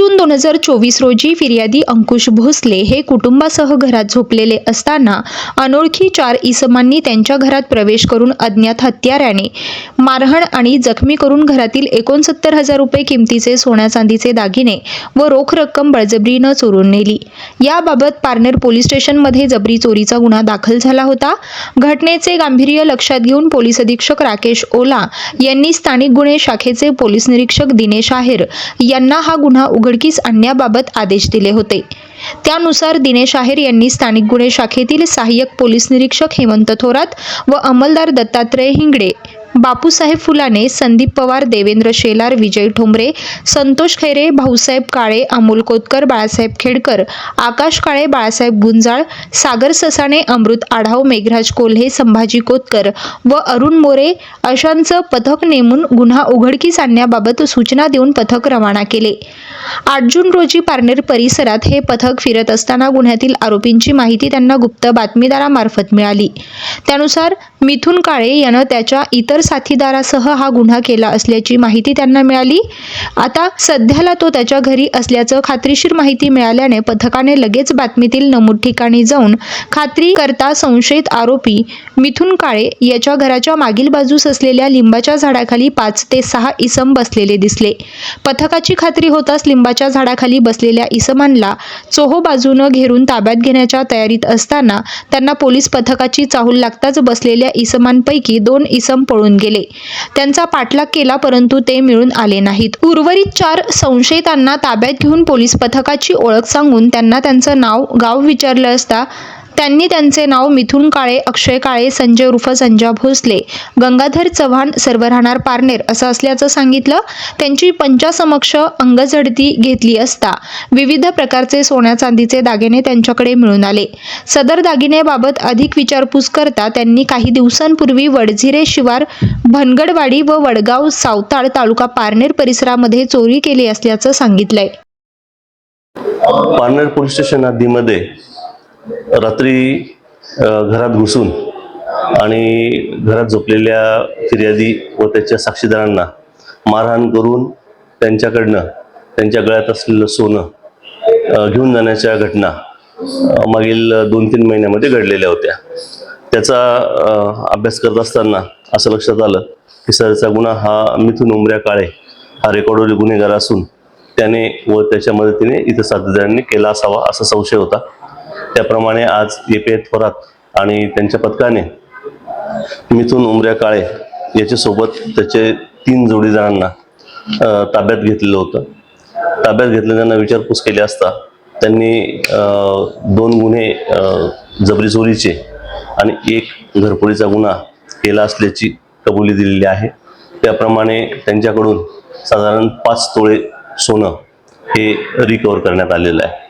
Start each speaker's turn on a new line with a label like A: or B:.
A: जून दोन हजार चोवीस रोजी फिर्यादी अंकुश भोसले हे कुटुंबासह घरात झोपलेले असताना अनोळखी चार इसमांनी त्यांच्या घरात प्रवेश करून अज्ञात हत्याराने मारहाण आणि जखमी करून घरातील एकोणसत्तर हजार रुपये किमतीचे सोन्या चांदीचे दागिने व रोख रक्कम बळजबरीनं चोरून नेली. याबाबत पारनेर पोलीस स्टेशनमध्ये जबरी चोरीचा गुन्हा दाखल झाला होता. घटनेचे गांभीर्य लक्षात घेऊन पोलीस अधीक्षक राकेश ओला यांनी स्थानिक गुन्हे शाखेचे पोलीस निरीक्षक दिनेश आहेर यांना हा गुन्हा उघडकीस आणण्याबाबत आदेश दिले होते. त्यानुसार दिनेश आहेर यांनी स्थानिक गुन्हे शाखेतील सहाय्यक पोलीस निरीक्षक हेमंत थोरात व अंमलदार दत्तात्रय हिंगडे बापूसाहेब फुलाने संदीप पवार देवेंद्र शेलार विजय ठोंबरे संतोष खैरे भाऊसाहेब काळे अमोल कोतकर बाळासाहेब खेडकर आकाश काळे बाळासाहेब गुंजाळ सागर ससाणे अमृत आढाव मेघराज कोल्हे संभाजी कोतकर व अरुण मोरे अशांचं पथक नेमून गुन्हा उघडकीस आणण्याबाबत सूचना देऊन पथक रवाना केले. आठ जून रोजी पारनेर परिसरात हे पथक फिरत असताना गुन्ह्यातील आरोपींची माहिती त्यांना गुप्त बातमीदारामार्फत मिळाली. त्यानुसार मिथुन काळे यानं त्याच्या इतर साथीदारासह हा गुन्हा केला असल्याची माहिती त्यांना मिळाली. आता सध्याला तो त्याच्या घरी असल्याचं खात्रीशीर माहिती मिळाल्याने पथकाने लगेच बातमीतील नमूद ठिकाणी जाऊन खात्री करता संशयित आरोपी मिथुन काळे याच्या घराच्या मागील बाजूस असलेल्या लिंबाच्या झाडाखाली पाच ते सहा इसम बसलेले दिसले. पथकाची खात्री होताच लिंबाच्या झाडाखाली बसलेल्या इसमांना चोहो बाजूनं घेरून ताब्यात घेण्याच्या तयारीत असताना त्यांना पोलीस पथकाची चाहूल लागताच बसलेल्या इसमांपैकी दोन इसम पळून गेले. त्यांचा पाठलाग केला परंतु ते मिळून आले नाहीत. उर्वरित चार संशयितांना ताब्यात घेऊन पोलीस पथकाची ओळख सांगून त्यांना त्यांचं नाव गाव विचारलं असता त्यांनी त्यांचे नाव मिथुन काळे अक्षय काळे संजय उर्फ संजा भोसले गंगाधर चव्हाण सर्व राहणार पारनेर असं असल्याचं सांगितलं. त्यांची पंचासमक्ष अंगझडती घेतली असता विविध प्रकारचे सोन्या चांदीचे दागिने त्यांच्याकडे मिळून आले. सदर दागिन्याबाबत अधिक विचारपूस करता त्यांनी काही दिवसांपूर्वी वडझिरे शिवार भनगडवाडी व वडगाव सावताळ तालुका पारनेर परिसरामध्ये चोरी केली असल्याचं सांगितलंय.
B: पारनेर पोलीस स्टेशन आधीमध्ये रात्री घरात घुसून आणि घरात झोपलेल्या फिर्यादी व त्याच्या साक्षीदारांना मारहाण करून त्यांच्याकडनं त्यांच्या गळ्यात असलेलं सोनं घेऊन जाण्याच्या घटना मागील दोन तीन महिन्यामध्ये घडलेल्या होत्या. त्याचा अभ्यास करत असताना असं लक्षात आलं की सरचा गुन्हा हा मिथून उमऱ्या काळे हा रेकॉर्डवरील गुन्हेगार असून त्याने व त्याच्या मदतीने इतर साथीदारांनी केला असावा असा संशय होता. त्याप्रमाणे आज ए पी थोरात आणि त्यांच्या पथकाने मिथून उमऱ्या काळे याच्यासोबत त्याचे तीन जोडी जणांना ताब्यात घेतलेलं होतं. ताब्यात घेतलं त्यांना विचारपूस केली असता त्यांनी दोन गुन्हे जबरी चोरीचे आणि एक घरपोळीचा गुन्हा केला असल्याची कबुली दिलेली आहे. त्याप्रमाणे त्यांच्याकडून साधारण पाच तोळे सोनं हे रिकवर करण्यात आलेलं आहे.